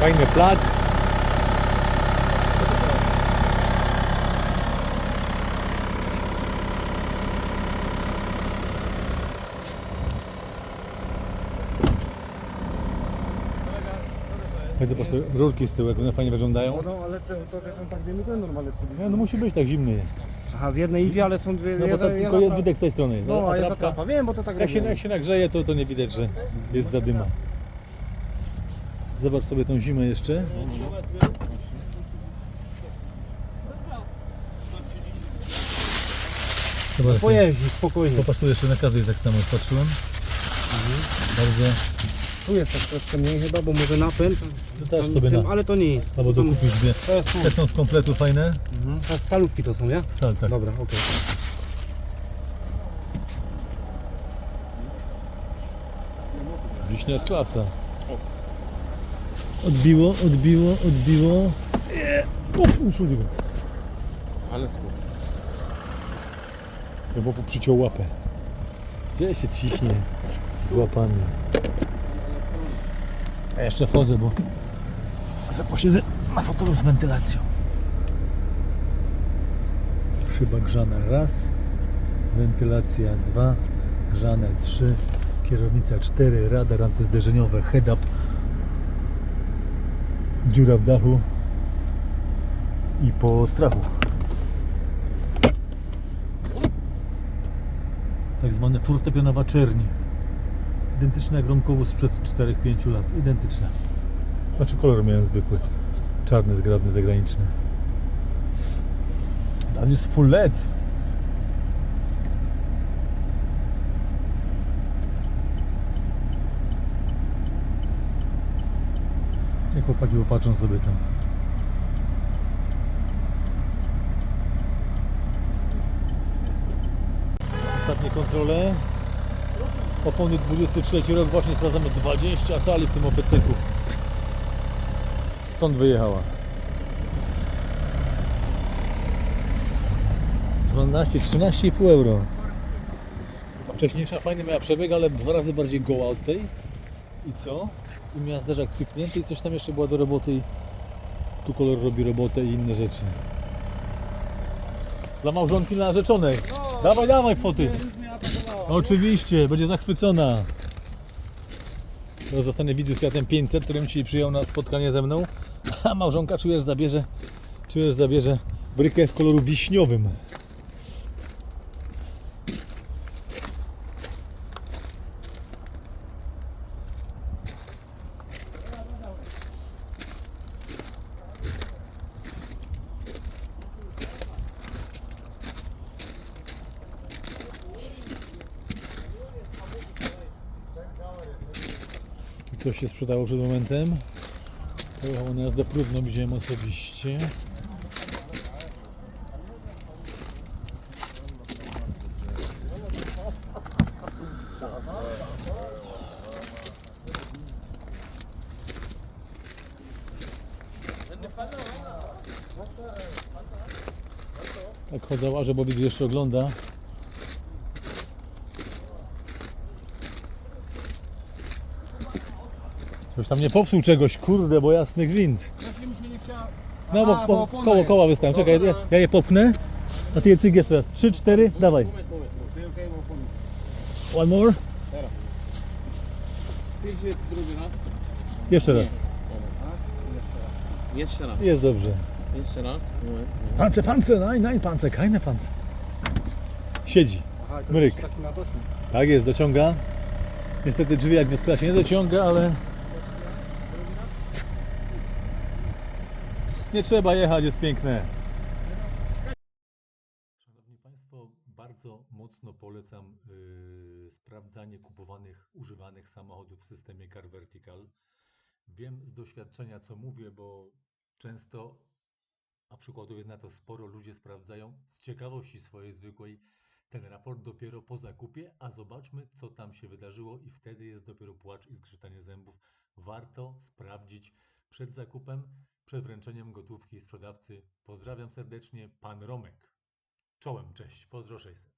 Fajny plat. Chodź zobacz, te rurki z tyłu, jak one fajnie wyglądają. No, ale to, to że on tak nie ten normalnie. Nie, no musi być, tak zimny jest. Aha, z jednej idzie, ale są dwie. No bo to tylko pra- wydech z tej strony. No, a jest atrapa. Wiem, bo to tak Jak się, robią. jak się nagrzeje, to, to nie widać, że jest zadyma. Zobacz sobie tą zimę jeszcze. Zobacz, Pojeździ, spokojnie. Popatrz tu jeszcze na każdej tak samo patrzyłem. Bardzo. Tu jest tak troszkę mniej chyba, bo może napęd. To też tam sobie tym, na. Ale to nie jest. Albo to, dokupisz dwie. to jest Te są z kompletu fajne. mhm. to stalówki to są, nie? Stal, tak. Dobra, okej. Wiśnia jest klasa. Odbiło, odbiło, odbiło. Nie. Uf, Entschuldigung. Ale smutno. Bo przyciął łapę. Gdzie się ciśnie z łapami? A jeszcze wchodzę, bo chcę posiedzę na fotelu z wentylacją. Szyba grzana raz, wentylacja dwa, grzane trzy, kierownica cztery, radar antyzderzeniowe, head-up, dziura w dachu i po strachu. tak zwane fortepianowa czerni. Identyczna jak Romkowóz sprzed 4-5 lat. Identyczna. Znaczy kolor miałem zwykły. Czarny, zgrabny, zagraniczny. Das jest full LED. Jak chłopaki popatrzą sobie tam. Ostatnie kontrole. Opony 23 rok, właśnie sprawdzamy 20 sali w tym OPC-ku. Stąd wyjechała. 12, 13,5 euro. Wcześniejsza fajnie miała przebieg, ale dwa razy bardziej goła od tej. I co? I miała zderzak cyknięty i coś tam jeszcze była do roboty i tu kolor robi robotę i inne rzeczy. Dla małżonki narzeczonej. Dawaj, dawaj foty. Oczywiście, będzie zachwycona. To zostanie widzów Fiatem 500, którym ci przyjął na spotkanie ze mną. A małżonka czujesz zabierze, czujesz zabierze brykę w koloru wiśniowym. Coś się sprzedało przed momentem. Pojechało na jazdę próbną, widziałem osobiście. Tak chodzę, że Bobby jeszcze ogląda. Już tam nie popsuł czegoś, kurde, bo jasny gwint. No bo, Aha, bo bo opona koło, jest. koła wystawiam. Czekaj, ja, ja je popchnę. A ty je cyk jeszcze raz. Trzy, cztery, dawaj. One more. Idzie drugi raz. Jeszcze raz. Jeszcze raz. Jest dobrze. Jeszcze raz. Pance, pance, nein, nein, pance, keine pance. Siedzi. Aha, to Mryk. jest taki na doświadczeniu. Tak jest, dociąga. Niestety drzwi jak w S-klasie nie dociąga, ale... Nie trzeba jechać, jest piękne. Szanowni Państwo, bardzo mocno polecam yy, sprawdzanie kupowanych, używanych samochodów w systemie Car Vertical. Wiem z doświadczenia, co mówię, bo często, a przykładów jest na to sporo, ludzie sprawdzają z ciekawości swojej zwykłej ten raport dopiero po zakupie, a zobaczmy, co tam się wydarzyło i wtedy jest dopiero płacz i zgrzytanie zębów. Warto sprawdzić przed zakupem, przed wręczeniem gotówki sprzedawcy. Pozdrawiam serdecznie, pan Romek. Czołem, cześć, pozdro 600.